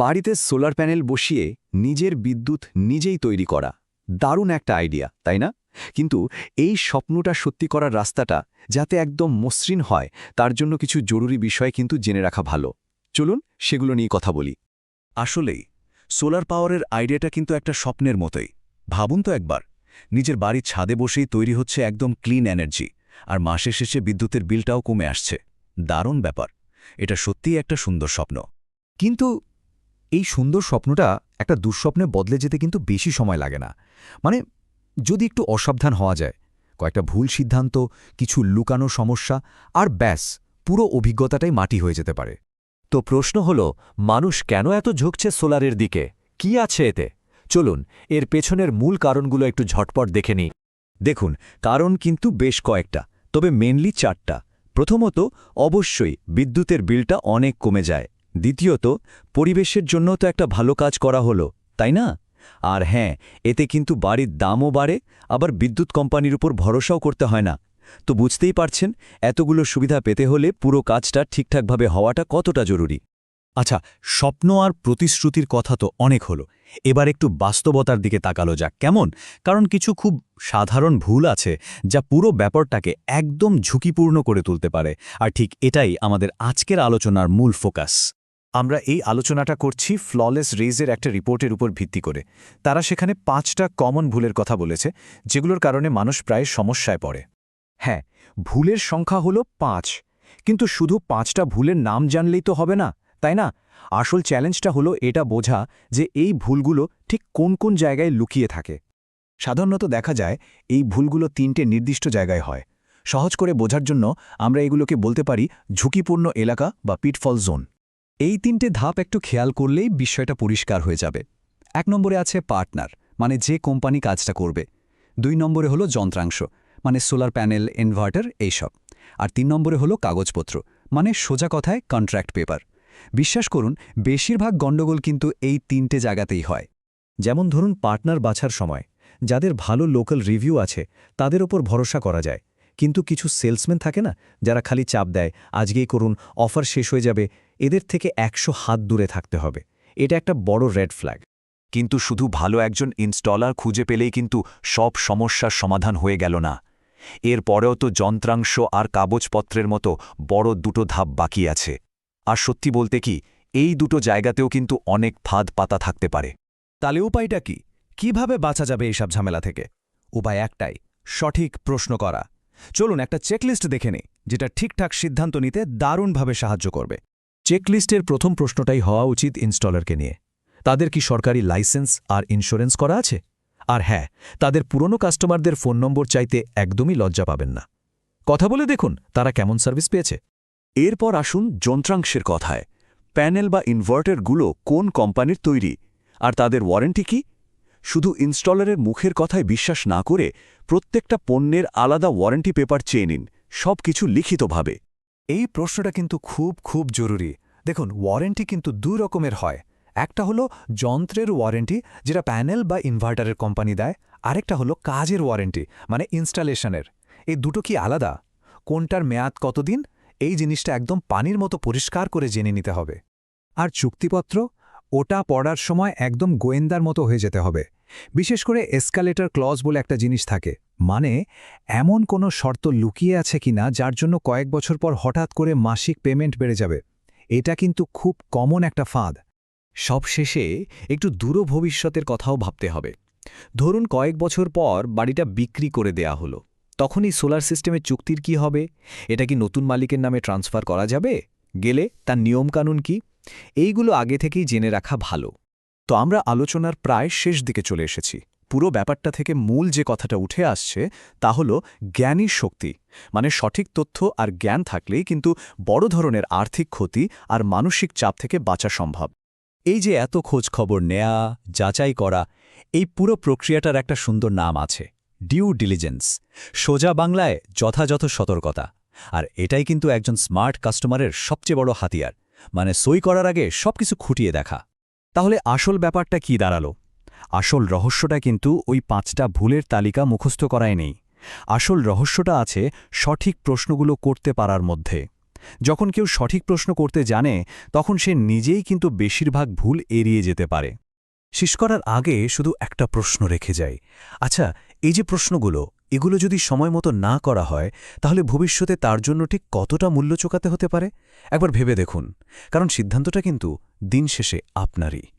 বাড়িতে solar panel বসিয়ে নিজের বিদ্যুৎ নিজেই তৈরি করা। দারুণ একটা আইডিয়া, তাই না? কিন্তু এই স্বপ্নটা সত্যি করার রাস্তাটা যাতে একদম মসৃণ হয়, তার জন্য কিছু জরুরি বিষয় কিন্তু জেনে রাখা ভালো। চলুন সেগুলো নিয়ে কথা বলি। আসলেই সোলার পাওয়ারের আইডিয়াটা কিন্তু একটা স্বপ্নের মতোই। ভাবুন তো একবার, নিজের বাড়ির ছাদে বসেই তৈরি হচ্ছে একদম ক্লিন এনার্জি, আর মাসে শেষে বিদ্যুতের বিলটাও কমে আসছে। দারুণ ব্যাপার, এটা সত্যিই একটা সুন্দর স্বপ্ন। কিন্তু এই সুন্দর স্বপ্নটা একটা দুঃস্বপ্নে বদলে যেতে কিন্তু বেশি সময় লাগে না। মানে যদি একটু অসাবধান হওয়া যায়, কয়েকটা ভুল সিদ্ধান্ত, কিছু লুকানো সমস্যা আর ব্যাস, পুরো অভিজ্ঞতাটাই মাটি হয়ে যেতে পারে। তো প্রশ্ন হল, মানুষ কেন এত ঝুঁকছে সোলারের দিকে? কি আছে এতে? চলুন, এর পেছনের মূল কারণগুলো একটু ঝটপট দেখে নিই। দেখুন, কারণ কিন্তু বেশ কয়েকটা, তবে মেনলি চারটা। প্রথমত, অবশ্যই বিদ্যুতের বিলটা অনেক কমে যায়। দ্বিতীয়ত, পরিবেশের জন্য তো একটা ভালো কাজ করা হলো, তাই না? আর হ্যাঁ এতে কিন্তু বাড়ির দামও বাড়ে, আবার বিদ্যুৎ কোম্পানির উপর ভরসাও করতে হয় না। তো বুঝতেই পারছেন, এতগুলো সুবিধা পেতে হলে পুরো কাজটা ঠিকঠাকভাবে হওয়াটা কতটা জরুরি। আচ্ছা স্বপ্ন আর প্রতিশ্রুতির কথা তো অনেক হলো। এবার একটু বাস্তবতার দিকে তাকালো যাক, কেমন? কারণ কিছু খুব সাধারণ ভুল আছে, যা পুরো ব্যাপারটাকে একদম ঝুঁকিপূর্ণ করে তুলতে পারে। আর ঠিক এটাই আমাদের আজকের আলোচনার মূল ফোকাস। আমরা এই আলোচনাটা করছি ফ্ললেস রেজের একটা রিপোর্টের উপর ভিত্তি করে। তারা সেখানে পাঁচটা কমন ভুলের কথা বলেছে, যেগুলোর কারণে মানুষ প্রায় সমস্যায় পড়ে। হ্যাঁ ভুলের সংখ্যা হলো পাঁচ। কিন্তু শুধু পাঁচটা ভুলের নাম জানলেই তো হবে না, তাই না? আসল চ্যালেঞ্জটা হলো এটা বোঝা যে এই ভুলগুলো ঠিক কোন কোন জায়গায় লুকিয়ে থাকে। সাধারণত দেখা যায় এই ভুলগুলো তিনটে নির্দিষ্ট জায়গায় হয়। সহজ করে বোঝার জন্য আমরা এগুলোকে বলতে পারি ঝুঁকিপূর্ণ এলাকা বা পিটফল জোন এই তিনটে ধাপ একটু খেয়াল করলেই বিষয়টা পরিষ্কার হয়ে যাবে। এক নম্বরে আছে পার্টনার মানে যে কোম্পানি কাজটা করবে। দুই নম্বরে হলো যন্ত্রাংশ মানে সোলার প্যানেল, ইনভার্টার এইসব। আর তিন নম্বরে হলো কাগজপত্র মানে সোজা কথায় কন্ট্রাক্ট পেপার। বিশ্বাস করুন, বেশিরভাগ গণ্ডগোল কিন্তু এই তিনটে জায়গাতেই হয়। যেমন ধরুন পার্টনার বাছার সময়, যাদের ভালো লোকাল রিভিউ আছে, তাদের ওপর ভরসা করা যায়। কিন্তু কিছু সেলসম্যান থাকে না, যারা খালি চাপ দেয়, আজকেই করুন, অফার শেষ হয়ে যাবে এদের থেকে একশো হাত দূরে থাকতে হবে। এটা একটা বড় রেড ফ্ল্যাগ কিন্তু শুধু ভালো একজন ইনস্টলার খুঁজে পেলেই কিন্তু সব সমস্যার সমাধান হয়ে গেল না। এর পরেও তো যন্ত্রাংশ আর কাগজপত্রের মতো বড় দুটো ধাপ বাকি আছে। আর সত্যি বলতে কি, এই দুটো জায়গাতেও কিন্তু অনেক ফাঁদ পাতা থাকতে পারে। তাহলে উপায়টা কি? কীভাবে বাঁচা যাবে এইসব ঝামেলা থেকে? উপায় একটাই, সঠিক প্রশ্ন করা। চলুন একটা চেকলিস্ট দেখে নেই, যেটা ঠিকঠাক সিদ্ধান্ত নিতে দারুণভাবে সাহায্য করবে। চেকলিস্টের প্রথম প্রশ্নটাই হওয়া উচিত ইনস্টলারকে নিয়ে। তাদের কি সরকারি লাইসেন্স আর ইন্স্যুরেন্স করা আছে? আর হ্যাঁ তাদের পুরনো কাস্টমারদের ফোন নম্বর চাইতে একদমই লজ্জা পাবেন না। কথা বলে দেখুন তারা কেমন সার্ভিস পেয়েছে। এরপর আসুন যন্ত্রাংশের কথায়। প্যানেল বা ইনভার্টারগুলো কোন কোম্পানির তৈরি? আর তাদের ওয়ারেন্টি কি? শুধু ইনস্টলারের মুখের কথায় বিশ্বাস না করে প্রত্যেকটা পণ্যের আলাদা ওয়ারেন্টি পেপার চেয়ে নিন। সব কিছু লিখিতভাবে। এই প্রশ্নটা কিন্তু খুব খুব জরুরি। দেখুন ওয়ারেন্টি কিন্তু দু রকমের হয়। একটা হলো যন্ত্রের ওয়ারেন্টি যেটা প্যানেল বা ইনভার্টারের কোম্পানি দেয়। আরেকটা হলো কাজের ওয়ারেন্টি মানে ইনস্টলেশনের। এই দুটো কি আলাদা? কোনটার মেয়াদ কতদিন? এই জিনিসটা একদম পানির মতো পরিষ্কার করে জেনে নিতে হবে। আর চুক্তিপত্র? ওটা পড়ার সময় একদম গোয়েন্দার মতো হয়ে যেতে হবে। বিশেষ করে এসকালেটর ক্লজ বলে একটা জিনিস থাকে। মানে এমন কোনো শর্ত লুকিয়ে আছে কিনা যার জন্য কয়েক বছর পর হঠাৎ করে মাসিক পেমেন্ট বেড়ে যাবে? এটা কিন্তু খুব কমন একটা ফাঁদ। সবশেষে একটু দূর ভবিষ্যতের কথাও ভাবতে হবে। ধরুন কয়েক বছর পর বাড়িটা বিক্রি করে দেয়া হলো। তখন এই সোলার সিস্টেমের চুক্তির কি হবে? এটা কি নতুন মালিকের নামে ট্রান্সফার করা যাবে? গেলে তার নিয়মকানুন কি? এইগুলো আগে থেকেই জেনে রাখা ভালো। তো আমরা আলোচনার প্রায় শেষ দিকে চলে এসেছি। পুরো ব্যাপারটা থেকে মূল যে কথাটা উঠে আসছে তা হল জ্ঞানী শক্তি। মানে সঠিক তথ্য আর জ্ঞান থাকলেই কিন্তু বড় ধরনের আর্থিক ক্ষতি আর মানসিক চাপ থেকে বাঁচা সম্ভব। এই যে এত খোঁজ খবর নেয়া, যাচাই করা, এই পুরো প্রক্রিয়াটার একটা সুন্দর নাম আছে ডিউ ডিলিজেন্স সোজা বাংলায় যথাযথ সতর্কতা। আর এটাই কিন্তু একজন স্মার্ট কাস্টমারের সবচেয়ে বড় হাতিয়ার। মানে সই করার আগে সবকিছু খুঁটিয়ে দেখা। তাহলে আসল ব্যাপারটা কি দাঁড়াল? আসল রহস্যটা কিন্তু ওই পাঁচটা ভুলের তালিকা মুখস্থ করায় নেই। আসল রহস্যটা আছে সঠিক প্রশ্নগুলো করতে পারার মধ্যে। যখন কেউ সঠিক প্রশ্ন করতে জানে, তখন সে নিজেই কিন্তু বেশিরভাগ ভুল এড়িয়ে যেতে পারে। শেষ করার আগে শুধু একটা প্রশ্ন রেখে যায় আচ্ছা এই যে প্রশ্নগুলো, এগুলো যদি সময় মতো না করা হয়, তাহলে ভবিষ্যতে তার জন্য ঠিক কতটা মূল্য চোকাতে হতে পারে? একবার ভেবে দেখুন। কারণ সিদ্ধান্তটা কিন্তু দিন শেষে আপনারই।